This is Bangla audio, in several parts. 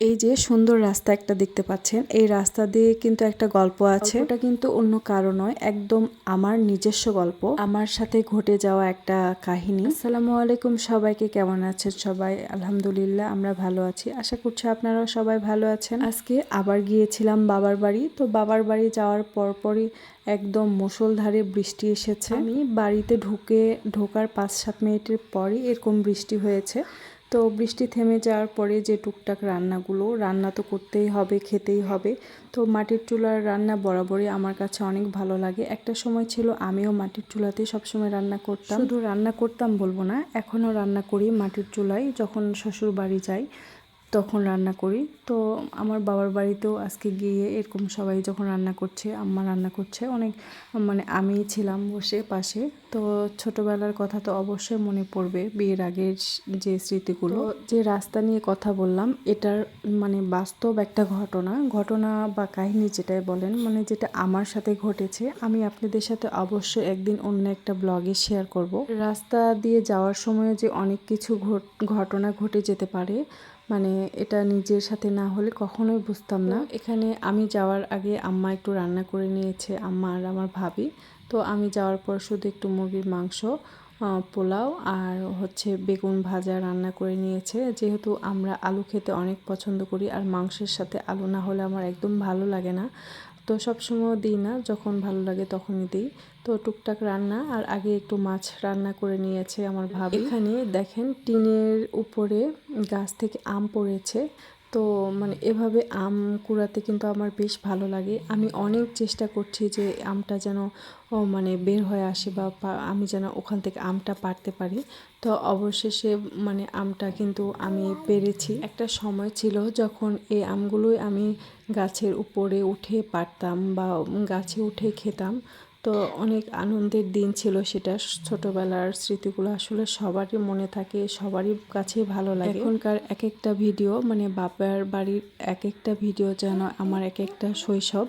এই যে সুন্দর রাস্তা একটা দেখতে পাচ্ছেন। এই রাস্তা দিয়ে কিন্তু একটা গল্প আছে। ওটা কিন্তু অন্য কারও নয় একদম আমার নিজস্ব গল্প। আমার সাথে ঘটে যাওয়া একটা কাহিনী। আসসালামু আলাইকুম সবাইকে কেমন আছেন সবাই? আলহামদুলিল্লাহ আমরা ভালো আছি। আশা করছি আপনারাও সবাই ভালো আছেন। আজকে আবার গিয়েছিলাম বাবার বাড়ি। তো বাবার বাড়ি যাওয়ার পরপরই একদম মুষলধারে বৃষ্টি এসেছে। আমি বাড়িতে ঢুকে ঢোকার পাঁচ সাত মিনিটের পরই এরকম বৃষ্টি হয়েছে। তো বৃষ্টি থেমে যাওয়ার পরে যে টুকটাক রান্নাগুলো, রান্না তো করতেই হবে, খেতেই হবে। তো মাটির চুলার রান্না বরাবরই আমার কাছে অনেক ভালো লাগে। একটা সময় ছিল আমিও মাটির চুলাতেই সবসময় রান্না করতাম। শুধু রান্না করতাম বলব না, এখনও রান্না করি মাটির চুলায় যখন শ্বশুর বাড়ি যাই। তখন রান্না করি। তো আমার বাবার বাড়িতেও আজকে গিয়ে এরকম সবাই যখন রান্না করছে, আম্মা রান্না করছে, অনেক মানে আমি ছিলাম বসে পাশে। তো ছোটবেলার কথা তো অবশ্যই মনে পড়বে বিয়ের আগের যে স্মৃতিগুলো। যে রাস্তা নিয়ে কথা বললাম, এটার মানে বাস্তব একটা ঘটনা ঘটনা বা কাহিনী যেটাই বলেন মানে যেটা আমার সাথে ঘটেছে, আমি আপনাদের সাথে অবশ্যই একদিন অন্য একটা ব্লগে শেয়ার করব। রাস্তা দিয়ে যাওয়ার সময় যে অনেক কিছু ঘটনা ঘটে যেতে পারে মানে এটা নিজের সাথে না হলে কখনোই বুঝতাম না। এখানে আমি যাওয়ার আগে আম্মা একটু রান্না করে নিয়েছে, আম্মা আর আমার ভাবি। তো আমি যাওয়ার পর শুধু একটু মুরগির মাংস পোলাও আর হচ্ছে বেগুন ভাজা রান্না করে নিয়েছে। যেহেতু আমরা আলু খেতে অনেক পছন্দ করি আর মাংসের সাথে আলু না হলে আমার একদম ভালো লাগে না। তো সবসময় দিই না, যখন ভালো লাগে তখনই দিই। তো টুকটাক রান্না, আর আগে একটু মাছ রান্না করে নিয়েছে আমার ভাবি। এখানে দেখেন, টিনের উপরে গাছ থেকে আম পড়েছে। তো মানে এভাবে আম কুড়াতে কিন্তু আমার বেশ ভালো লাগে। আমি অনেক চেষ্টা করছি যে আমটা যেন মানে বের হয়ে আসে বা আমি যেন ওখান থেকে আমটা পারতে পারি। তো অবশেষে মানে আমটা কিন্তু আমি পেরেছি। একটা সময় ছিল যখন এই আমগুলোই আমি গাছের উপরে উঠে পারতাম বা গাছে উঠে খেতাম। তো অনেক আনন্দের দিন ছিল সেটা ছোটবেলার স্মৃতিগুলো আসলে সবারই মনে থাকে, সবারই কাছেই ভালো লাগে। এখনকার এক একটা ভিডিও মানে বাবার বাড়ির এক একটা ভিডিও যেন আমার এক একটা শৈশব।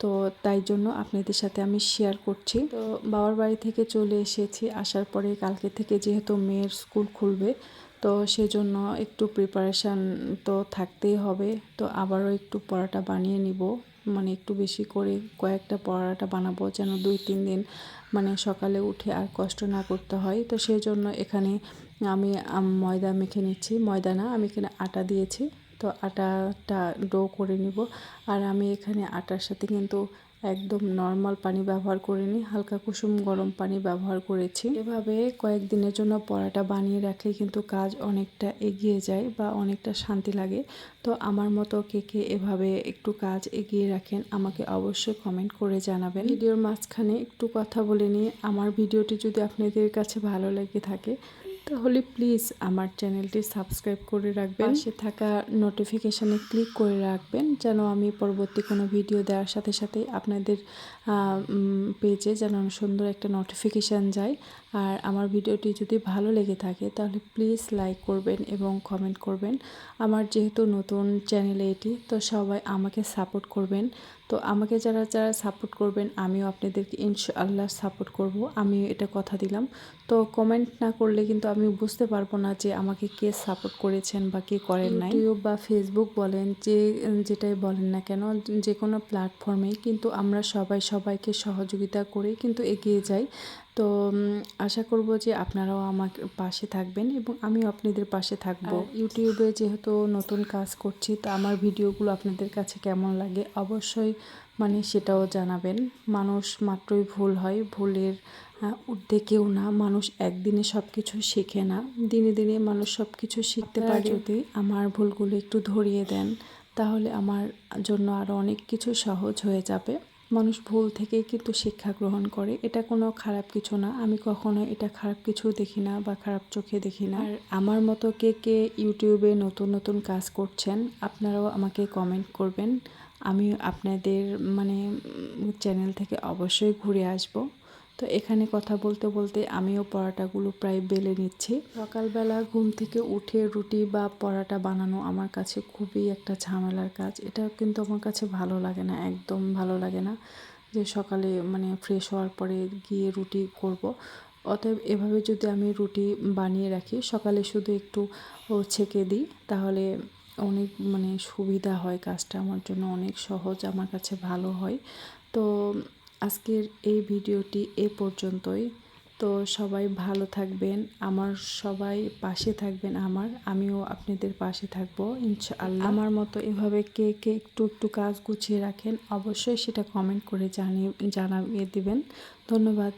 তো তাই জন্য আপনাদের সাথে আমি শেয়ার করছি। তো বাবার বাড়ি থেকে চলে এসেছি, আসার পরে কালকে থেকে যেহেতু মেয়ের স্কুল খুলবে তো সেজন্য একটু প্রিপারেশান তো থাকতেই হবে। তো আবারও একটু পড়াটা বানিয়ে নিব। মানে একটু বেশি করে কয়েকটা পরোটা বানাবো যেন দুই তিন দিন মানে সকালে উঠে আর কষ্ট না করতে হয়। তো সেই জন্য এখানে আমি, ময়দা মেখে নিচ্ছি। ময়দা না, আমি এখানে আটা দিয়েছি। তো আটাটা ডো করে নিব। আর আমি এখানে আটার সাথে কিন্তু একদম নর্মাল পানি ব্যবহার করিনি হালকা কুসুম গরম পানি ব্যবহার করেছি। এভাবে কয়েকদিনের জন্য পরাটা বানিয়ে রাখলে কিন্তু কাজ অনেকটা এগিয়ে যায় বা অনেকটা শান্তি লাগে। তো আমার মতো কে কে এভাবে একটু কাজ এগিয়ে রাখেন, আমাকে অবশ্যই কমেন্ট করে জানাবেন। ভিডিওর মাঝখানে একটু কথা বলে নিয়ে আমার ভিডিওটি যদি আপনাদের কাছে ভালো লেগে থাকে তাহলে প্লিজ আমার চ্যানেলটি সাবস্ক্রাইব করে রাখবেন। পাশে থাকা নোটিফিকেশানে ক্লিক করে রাখবেন যেন আমি পরবর্তী কোনো ভিডিও দেওয়ার সাথে সাথে আপনাদের পেজে যেন সুন্দর একটা নোটিফিকেশান যায়। আর আমার ভিডিওটি যদি ভালো লেগে থাকে তাহলে প্লিজ লাইক করবেন এবং কমেন্ট করবেন। আমার যেহেতু নতুন চ্যানেলে এটি, তো সবাই আমাকে সাপোর্ট করবেন। তো আমাকে যারা যারা সাপোর্ট করবেন, আমিও আপনাদেরকে ইনশাআল্লাহ সাপোর্ট করব। আমি এটা কথা দিলাম। তো কমেন্ট না করলে কিন্তু আমি বুঝতে পারব না যে আমাকে কে সাপোর্ট করেছেন বা কে করেন নাই। ইউটিউব বা ফেসবুক বলেন, যে, যেটাই বলেন না কেন, যে কোনো প্ল্যাটফর্মেই কিন্তু আমরা সবাই সবাইকে সহযোগিতা করে কিন্তু এগিয়ে যাই। তো আশা করব যে আপনারাও আমার পাশে থাকবেন এবং আমিও আপনাদের পাশে থাকব। ইউটিউবে যেহেতু নতুন কাজ করছি তো আমার ভিডিওগুলো আপনাদের কাছে কেমন লাগে অবশ্যই মানে সেটাও জানাবেন। মানুষ মাত্রই ভুল হয় ভুলের ঊর্ধ্বে কেউ না মানুষ একদিনে সব কিছু শেখে না। দিনে দিনে মানুষ সব কিছু শিখতে পারে। যদি আমার ভুলগুলো একটু ধরিয়ে দেন তাহলে আমার জন্য আরও অনেক কিছু সহজ হয়ে যাবে। মানুষ ভুল থেকেই কিন্তু শিক্ষা গ্রহণ করে। এটা কোনো খারাপ কিছু না। আমি কখনো এটা খারাপ কিছু দেখি না বা খারাপ চোখে দেখি না। আর আমার মতো কে কে ইউটিউবে নতুন নতুন কাজ করছেন, আপনারাও আমাকে কমেন্ট করবেন। আমি আপনাদের মানে চ্যানেল থেকে অবশ্যই ঘুরে আসব। তো এখানে কথা বলতে বলতে আমিও পরাটাগুলো প্রায় বেলে নিচ্ছি। সকালবেলা ঘুম থেকে উঠে রুটি বা পরাটা বানানো আমার কাছে খুবই একটা ঝামেলার কাজ। এটা কিন্তু আমার কাছে ভালো লাগে না, একদম ভালো লাগে না যে সকালে মানে ফ্রেশ হওয়ার পরে গিয়ে রুটি করব। অতএব এভাবে যদি আমি রুটি বানিয়ে রাখি, সকালে শুধু একটু ছেঁকে দিই, তাহলে অনেক মানে সুবিধা হয় কাজটা। আমার জন্য অনেক সহজ, আমার কাছে ভালো হয়। তো আজকের এই ভিডিওটি এ পর্যন্তই। তো সবাই ভালো থাকবেন, আমার সবাই পাশে থাকবেন আমার, আমিও আপনাদের পাশে থাকব, ইনশাআল্লাহ। আমার মতো এভাবে কে কে একটু একটু কাজ গুছিয়ে রাখেন, অবশ্যই সেটা কমেন্ট করে জানিয়ে জানিয়ে দিবেন। ধন্যবাদ।